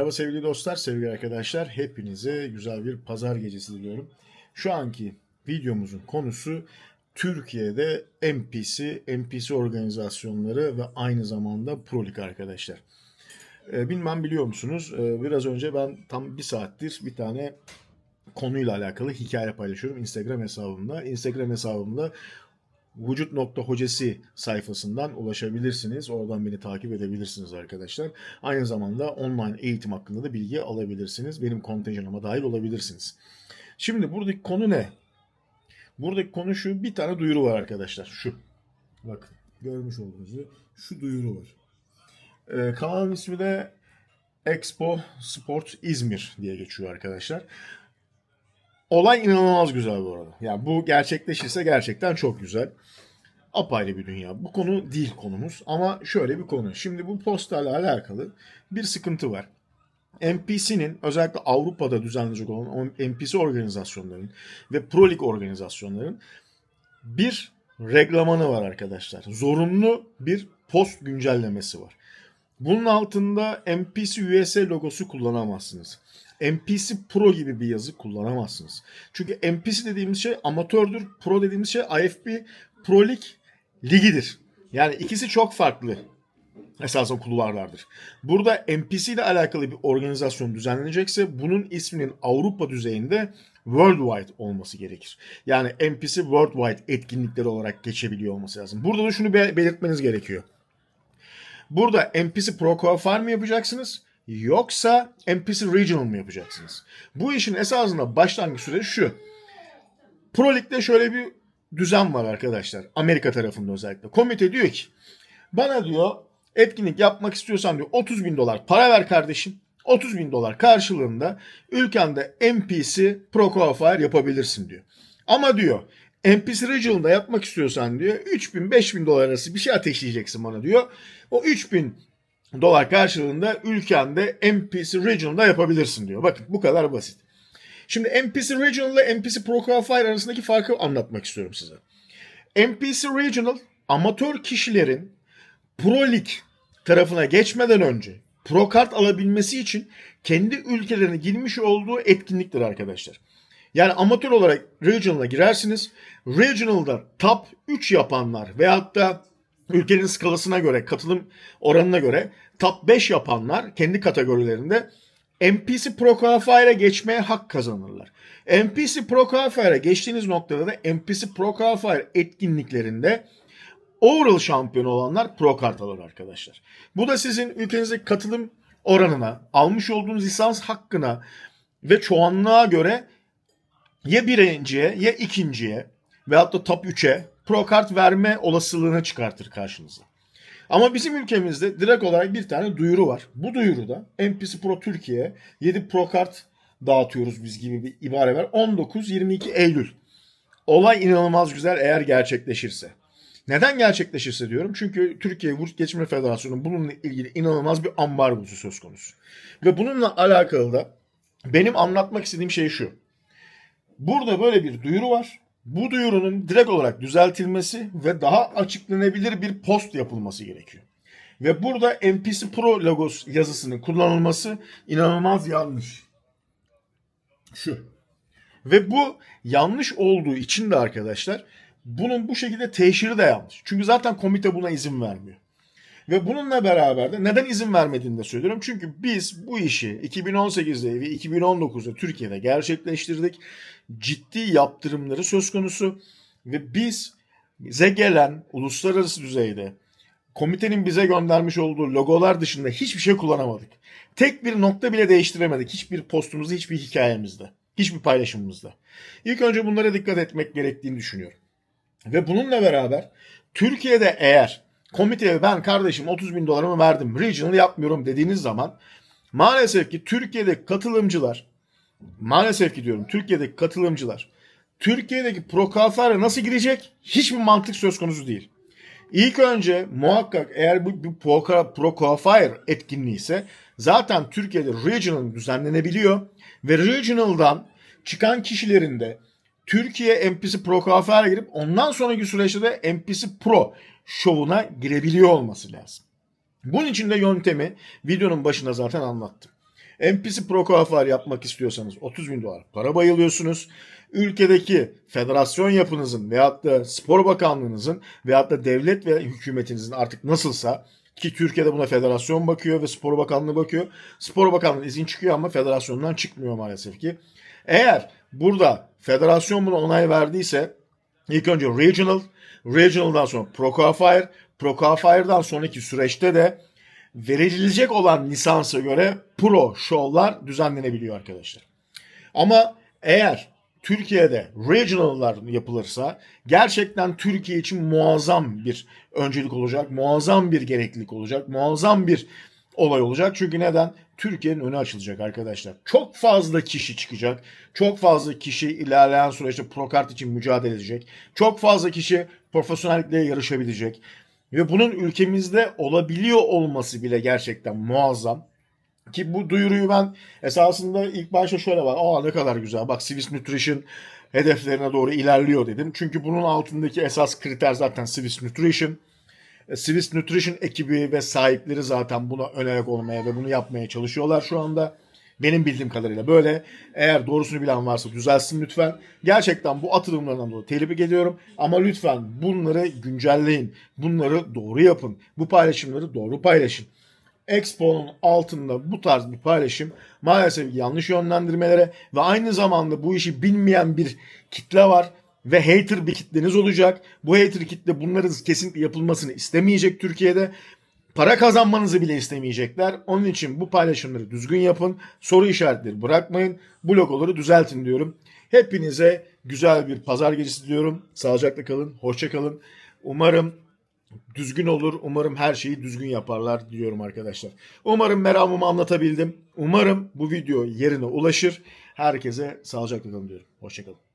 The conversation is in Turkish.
Merhaba sevgili dostlar, sevgili arkadaşlar. Hepinize güzel bir pazar gecesi diliyorum. Şu anki videomuzun konusu Türkiye'de NPC, NPC organizasyonları ve aynı zamanda Prolik arkadaşlar. Ee, bilmem biliyor musunuz? Ee, biraz önce ben tam bir saattir bir tane konuyla alakalı hikaye paylaşıyorum Instagram hesabımda. Instagram hesabımda vücut.hocası sayfasından ulaşabilirsiniz. Oradan beni takip edebilirsiniz arkadaşlar. Aynı zamanda online eğitim hakkında da bilgi alabilirsiniz. Benim kontenjanıma dahil olabilirsiniz. Şimdi buradaki konu ne? Buradaki konu şu. Bir tane duyuru var arkadaşlar. Şu. Bakın görmüş olduğunuz gibi şu duyuru var. Ee, kanalın ismi de Expo Sport İzmir diye geçiyor arkadaşlar. Olay inanılmaz güzel bu arada. Yani bu gerçekleşirse gerçekten çok güzel. Apayrı bir dünya. Bu konu değil konumuz ama şöyle bir konu. Şimdi bu postayla alakalı bir sıkıntı var. NPC'nin özellikle Avrupa'da düzenlenecek olan NPC organizasyonların ve Pro League organizasyonların bir reglamanı var arkadaşlar. Zorunlu bir post güncellemesi var. Bunun altında NPC USA logosu kullanamazsınız. NPC Pro gibi bir yazı kullanamazsınız. Çünkü NPC dediğimiz şey amatördür, Pro dediğimiz şey IFB Pro Lig ligidir. Yani ikisi çok farklı esasen kulvarlardır. Burada NPC ile alakalı bir organizasyon düzenlenecekse bunun isminin Avrupa düzeyinde worldwide olması gerekir. Yani NPC worldwide etkinlikleri olarak geçebiliyor olması lazım. Burada da şunu belirtmeniz gerekiyor. Burada NPC Pro Qualifier mi yapacaksınız? Yoksa NPC Regional mı yapacaksınız? Bu işin esasında başlangıç süreci şu. Pro Lig'de şöyle bir düzen var arkadaşlar. Amerika tarafında özellikle. Komite diyor ki bana diyor etkinlik yapmak istiyorsan diyor 30 bin dolar para ver kardeşim. 30 bin dolar karşılığında ülkende NPC Pro Qualifier yapabilirsin diyor. Ama diyor NPC Regional'da yapmak istiyorsan diyor 3 bin 5 bin dolar arası bir şey ateşleyeceksin bana diyor. O 3 bin dolar karşılığında ülkende NPC Regional'da yapabilirsin diyor. Bakın bu kadar basit. Şimdi NPC Regional ile NPC Pro Qualifier arasındaki farkı anlatmak istiyorum size. NPC Regional amatör kişilerin Pro Lig tarafına geçmeden önce Pro kart alabilmesi için kendi ülkelerine girmiş olduğu etkinliktir arkadaşlar. Yani amatör olarak Regional'a girersiniz. Regional'da top 3 yapanlar veyahut da ülkenin skalasına göre, katılım oranına göre top 5 yapanlar kendi kategorilerinde NPC Pro Qualifier'a geçmeye hak kazanırlar. NPC Pro Qualifier'a geçtiğiniz noktada da NPC Pro Qualifier etkinliklerinde overall şampiyon olanlar pro kart alır arkadaşlar. Bu da sizin ülkenizdeki katılım oranına, almış olduğunuz lisans hakkına ve çoğunluğa göre ya birinciye ya ikinciye veyahut da top 3'e pro kart verme olasılığını çıkartır karşınıza. Ama bizim ülkemizde direkt olarak bir tane duyuru var. Bu duyuruda NPC Pro Türkiye 7 pro kart dağıtıyoruz biz gibi bir ibare var. 19-22 Eylül. Olay inanılmaz güzel eğer gerçekleşirse. Neden gerçekleşirse diyorum. Çünkü Türkiye Vücut Geçme Federasyonu bununla ilgili inanılmaz bir ambargosu söz konusu. Ve bununla alakalı da benim anlatmak istediğim şey şu. Burada böyle bir duyuru var. Bu duyurunun direkt olarak düzeltilmesi ve daha açıklanabilir bir post yapılması gerekiyor. Ve burada NPC Pro logos yazısının kullanılması inanılmaz yanlış. Şu. Ve bu yanlış olduğu için de arkadaşlar bunun bu şekilde teşhiri de yanlış. Çünkü zaten komite buna izin vermiyor. Ve bununla beraber de neden izin vermediğini de söylüyorum. Çünkü biz bu işi 2018'de ve 2019'da Türkiye'de gerçekleştirdik. Ciddi yaptırımları söz konusu ve biz bize gelen uluslararası düzeyde komitenin bize göndermiş olduğu logolar dışında hiçbir şey kullanamadık. Tek bir nokta bile değiştiremedik. Hiçbir postumuzda, hiçbir hikayemizde, hiçbir paylaşımımızda. İlk önce bunlara dikkat etmek gerektiğini düşünüyorum. Ve bununla beraber Türkiye'de eğer komiteye ben kardeşim 30 bin dolarımı verdim regional yapmıyorum dediğiniz zaman maalesef ki Türkiye'deki katılımcılar maalesef ki diyorum Türkiye'deki katılımcılar Türkiye'deki pro nasıl girecek hiçbir mantık söz konusu değil. İlk önce muhakkak eğer bu bir pro, qualifier etkinliği ise zaten Türkiye'de regional düzenlenebiliyor ve regional'dan çıkan kişilerin de Türkiye NPC Pro Qualifier'a girip ondan sonraki süreçte de NPC Pro şovuna girebiliyor olması lazım. Bunun için de yöntemi videonun başında zaten anlattım. NPC Pro Coiffeur yapmak istiyorsanız 30 bin dolar para bayılıyorsunuz. Ülkedeki federasyon yapınızın veyahut da spor bakanlığınızın veyahut da devlet ve hükümetinizin artık nasılsa ki Türkiye'de buna federasyon bakıyor ve spor bakanlığı bakıyor. Spor bakanlığı izin çıkıyor ama federasyondan çıkmıyor maalesef ki. Eğer burada federasyon buna onay verdiyse ilk önce regional, regional'dan sonra pro qualifier, pro qualifier'dan sonraki süreçte de verilecek olan lisansa göre pro show'lar düzenlenebiliyor arkadaşlar. Ama eğer Türkiye'de regional'lar yapılırsa gerçekten Türkiye için muazzam bir öncelik olacak, muazzam bir gereklilik olacak, muazzam bir olay olacak. Çünkü neden? Türkiye'nin önü açılacak arkadaşlar. Çok fazla kişi çıkacak. Çok fazla kişi ilerleyen süreçte prokart için mücadele edecek. Çok fazla kişi profesyonellikle yarışabilecek. Ve bunun ülkemizde olabiliyor olması bile gerçekten muazzam. Ki bu duyuruyu ben esasında ilk başta şöyle var. Aa ne kadar güzel. Bak Swiss Nutrition hedeflerine doğru ilerliyor dedim. Çünkü bunun altındaki esas kriter zaten Swiss Nutrition. E, Swiss Nutrition ekibi ve sahipleri zaten buna önerek olmaya ve bunu yapmaya çalışıyorlar şu anda. Benim bildiğim kadarıyla böyle. Eğer doğrusunu bilen varsa düzelsin lütfen. Gerçekten bu atılımlardan dolayı tebrik ediyorum. Ama lütfen bunları güncelleyin. Bunları doğru yapın. Bu paylaşımları doğru paylaşın. Expo'nun altında bu tarz bir paylaşım maalesef yanlış yönlendirmelere ve aynı zamanda bu işi bilmeyen bir kitle var ve hater bir kitleniz olacak. Bu hater kitle bunların kesinlikle yapılmasını istemeyecek Türkiye'de. Para kazanmanızı bile istemeyecekler. Onun için bu paylaşımları düzgün yapın. Soru işaretleri bırakmayın. Bu logoları düzeltin diyorum. Hepinize güzel bir pazar gecesi diliyorum. Sağlıcakla kalın. Hoşça kalın. Umarım düzgün olur. Umarım her şeyi düzgün yaparlar diyorum arkadaşlar. Umarım meramımı anlatabildim. Umarım bu video yerine ulaşır. Herkese sağlıcakla kalın diyorum. Hoşçakalın.